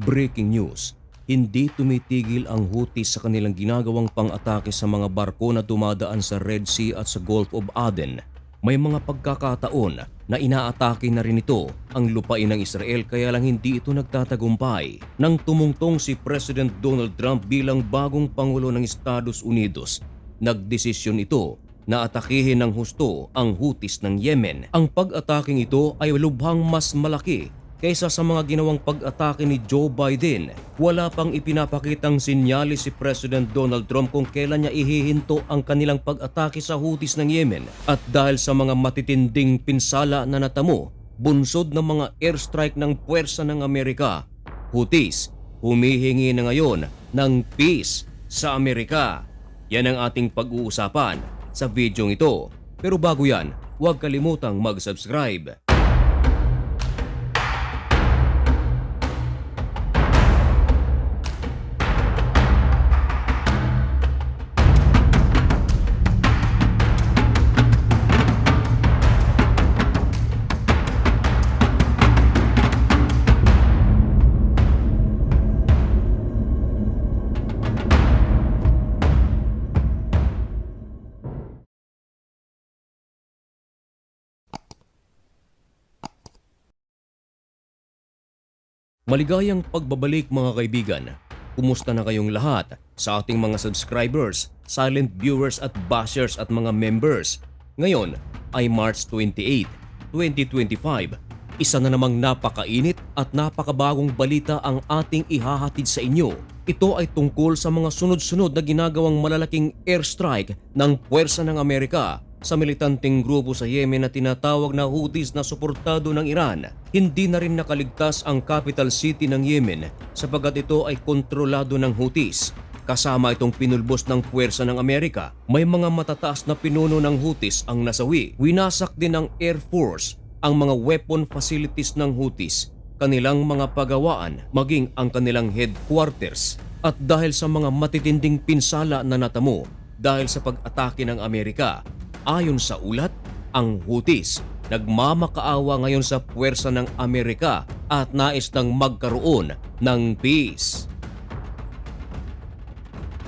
Breaking news, hindi tumitigil ang Houthis sa kanilang ginagawang pang-atake sa mga barko na dumadaan sa Red Sea at sa Gulf of Aden. May mga pagkakataon na inaatake na rin ito ang lupain ng Israel kaya lang hindi ito nagtatagumpay. Nang tumungtong si President Donald Trump bilang bagong Pangulo ng Estados Unidos, nagdesisyon ito na atakihin ng husto ang Houthis ng Yemen. Ang pag-ataking ito ay lubhang mas malaki kaysa sa mga ginawang pag-atake ni Joe Biden. Wala pang ipinapakitang sinyalis si President Donald Trump kung kailan niya ihihinto ang kanilang pag-atake sa Houthis ng Yemen. At dahil sa mga matitinding pinsala na natamo, bunsod ng mga airstrike ng puwersa ng Amerika, Houthis humihingi na ngayon ng peace sa Amerika. Yan ang ating pag-uusapan sa videong ito. Pero bago yan, huwag kalimutang mag-subscribe. Maligayang pagbabalik mga kaibigan. Kumusta na kayong lahat sa ating mga subscribers, silent viewers at bashers at mga members? Ngayon ay March 28, 2025. Isa na namang napakainit at napakabagong balita ang ating ihahatid sa inyo. Ito ay tungkol sa mga sunod-sunod na ginagawang malalaking airstrike ng puwersa ng Amerika sa militanteng grupo sa Yemen na tinatawag na Houthis na suportado ng Iran. Hindi na rin nakaligtas ang capital city ng Yemen sapagat ito ay kontrolado ng Houthis. Kasama itong pinulbos ng puwersa ng Amerika, may mga matataas na pinuno ng Houthis ang nasawi. Winasak din ng Air Force ang mga weapon facilities ng Houthis, kanilang mga pagawaan, maging ang kanilang headquarters. At dahil sa mga matitinding pinsala na natamo dahil sa pag-atake ng Amerika, ayon sa ulat, ang Houthis nagmamakaawa ngayon sa puwersa ng Amerika at nais nang magkaroon ng peace.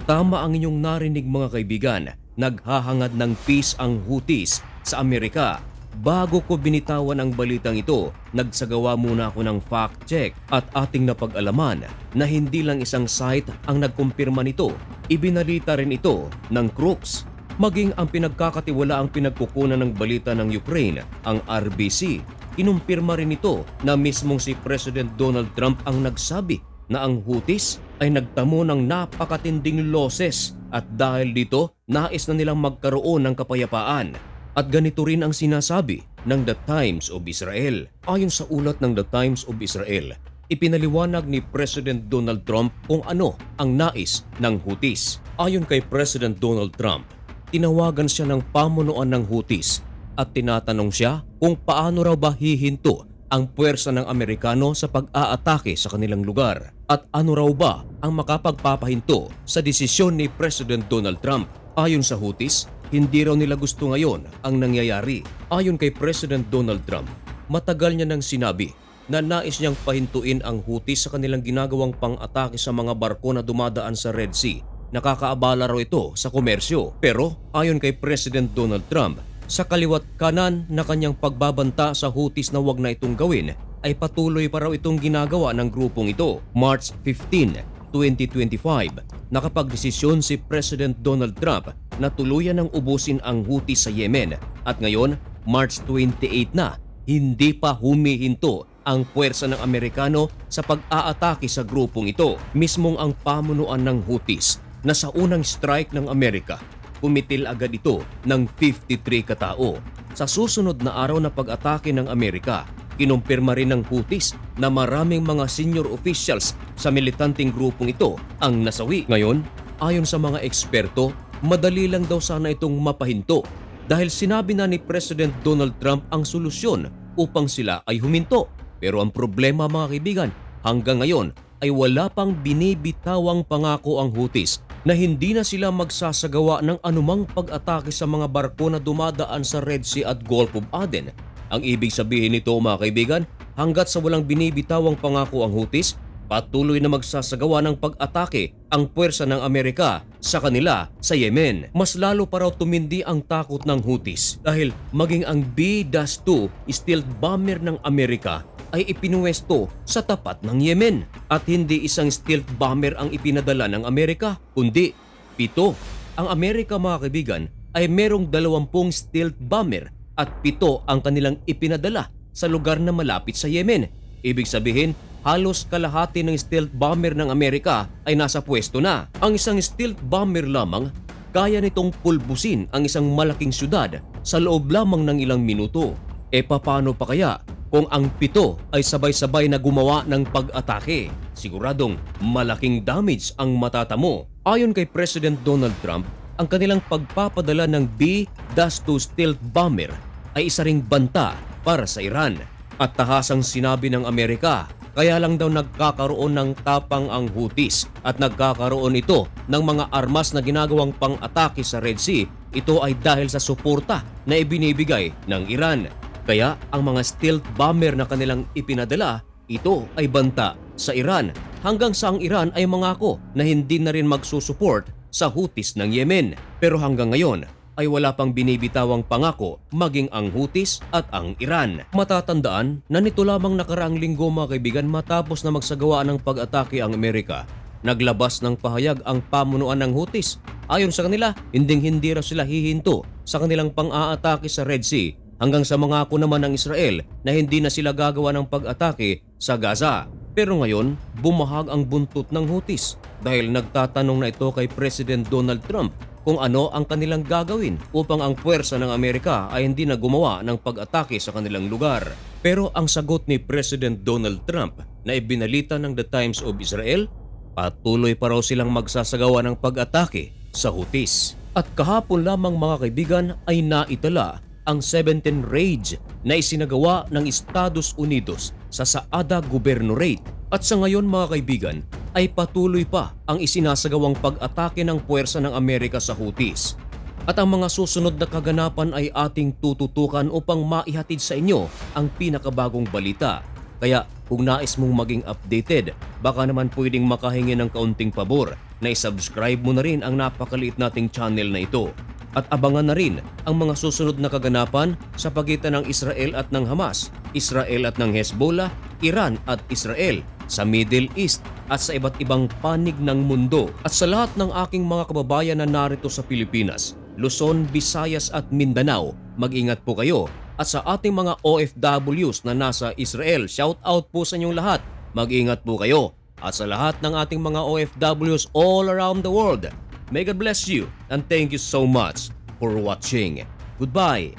Tama ang inyong narinig mga kaibigan, naghahangad ng peace ang Houthis sa Amerika. Bago ko binitawan ang balitang ito, nagsagawa muna ako ng fact check at ating napag-alaman na hindi lang isang site ang nagkumpirma nito. Ibinalita rin ito ng Crooks. Maging ang pinagkakatiwalaang pinagkukunan ng balita ng Ukraine, ang RBC, kinumpirma rin ito na mismong si President Donald Trump ang nagsabi na ang Houthis ay nagtamo ng napakatinding losses at dahil dito nais na nilang magkaroon ng kapayapaan. At ganito rin ang sinasabi ng The Times of Israel. Ayon sa ulat ng The Times of Israel, ipinaliwanag ni President Donald Trump kung ano ang nais ng Houthis. Ayon kay President Donald Trump, tinawagan siya ng pamunuan ng Houthis at tinatanong siya kung paano raw ba hihinto ang puwersa ng Amerikano sa pag-aatake sa kanilang lugar at ano raw ba ang makapagpapahinto sa desisyon ni President Donald Trump. Ayon sa Houthis, hindi raw nila gusto ngayon ang nangyayari. Ayon kay President Donald Trump, matagal niya nang sinabi na nais niyang pahintuin ang Houthis sa kanilang ginagawang pang-atake sa mga barko na dumadaan sa Red Sea. Nakakaabala raw ito sa komersyo. Pero ayon kay President Donald Trump, sa kaliwat kanan na kanyang pagbabanta sa Houthis na wag na itong gawin ay patuloy pa raw itong ginagawa ng grupong ito. March 15, 2025, nakapagdesisyon si President Donald Trump na tuluyan ng ubusin ang Houthis sa Yemen at ngayon, March 28 na, hindi pa humihinto ang puwersa ng Amerikano sa pag-aatake sa grupong ito. Mismong ang pamunuan ng Houthis na sa unang strike ng Amerika, pumitil agad ito ng 53 katao. Sa susunod na araw na pag-atake ng Amerika, kinumpirma rin ng Houthis na maraming mga senior officials sa militanteng grupong ito ang nasawi. Ngayon, ayon sa mga eksperto, madali lang daw sana itong mapahinto dahil sinabi na ni President Donald Trump ang solusyon upang sila ay huminto. Pero ang problema mga kaibigan, hanggang ngayon ay wala pang binibitawang pangako ang Houthis na hindi na sila magsasagawa ng anumang pag-atake sa mga barko na dumadaan sa Red Sea at Gulf of Aden. Ang ibig sabihin nito mga kaibigan, hanggat sa walang binibitawang pangako ang Houthis, patuloy na magsasagawa ng pag-atake ang puwersa ng Amerika sa kanila sa Yemen. Mas lalo pa raw tumindi ang takot ng Houthis dahil maging ang B-2 stealth bomber ng Amerika ay ipinuwesto sa tapat ng Yemen. At hindi isang stealth bomber ang ipinadala ng Amerika, kundi pito. Ang Amerika mga kaibigan ay merong dalawampung stealth bomber at pito ang kanilang ipinadala sa lugar na malapit sa Yemen. Ibig sabihin, halos kalahati ng stealth bomber ng Amerika ay nasa pwesto na. Ang isang stealth bomber lamang kaya nitong pulbusin ang isang malaking syudad sa loob lamang ng ilang minuto. E paano pa kaya kung ang pito ay sabay-sabay na gumawa ng pag-atake? Siguradong malaking damage ang matatamo. Ayon kay President Donald Trump, ang kanilang pagpapadala ng B-2 stealth bomber ay isa ring banta para sa Iran. At tahasang sinabi ng Amerika, kaya lang daw nagkakaroon ng tapang ang Houthis at nagkakaroon ito ng mga armas na ginagawang pang-atake sa Red Sea. Ito ay dahil sa suporta na ibinibigay ng Iran. Kaya ang mga stealth bomber na kanilang ipinadala, ito ay banta sa Iran hanggang sa ang Iran ay mangako na hindi na rin magsusuport sa Houthis ng Yemen. Pero hanggang ngayon ay wala pang binibitawang pangako maging ang Houthis at ang Iran. Matatandaan na nito lamang nakaraang linggo mga kaibigan matapos na magsagawa ng pag-atake ang Amerika. Naglabas ng pahayag ang pamunuan ng Houthis. Ayon sa kanila, hinding-hindi raw sila hihinto sa kanilang pang-aatake sa Red Sea hanggang sa mangako naman ng Israel na hindi na sila gagawa ng pag-atake sa Gaza. Pero ngayon, bumahag ang buntot ng Houthis dahil nagtatanong na ito kay President Donald Trump kung ano ang kanilang gagawin upang ang puwersa ng Amerika ay hindi na gumawa ng pag-atake sa kanilang lugar. Pero ang sagot ni President Donald Trump na ibinalita ng The Times of Israel, patuloy pa raw silang magsasagawa ng pag-atake sa Houthis. At kahapon lamang mga kaibigan ay naitala ang 17 raids na isinagawa ng Estados Unidos sa Saada Governorate. At sa ngayon mga kaibigan ay patuloy pa ang isinasagawang pag-atake ng puwersa ng Amerika sa Houthis. At ang mga susunod na kaganapan ay ating tututukan upang maihatid sa inyo ang pinakabagong balita. Kaya kung nais mong maging updated, baka naman pwedeng makahingi ng kaunting pabor na isubscribe mo na rin ang napakaliit nating channel na ito. At abangan na rin ang mga susunod na kaganapan sa pagitan ng Israel at ng Hamas, Israel at ng Hezbollah, Iran at Israel, sa Middle East at sa iba't ibang panig ng mundo. At sa lahat ng aking mga kababayan na narito sa Pilipinas, Luzon, Visayas at Mindanao, mag-ingat po kayo. At sa ating mga OFWs na nasa Israel, shout out po sa inyong lahat. Mag-ingat po kayo. At sa lahat ng ating mga OFWs all around the world, may God bless you and thank you so much for watching. Goodbye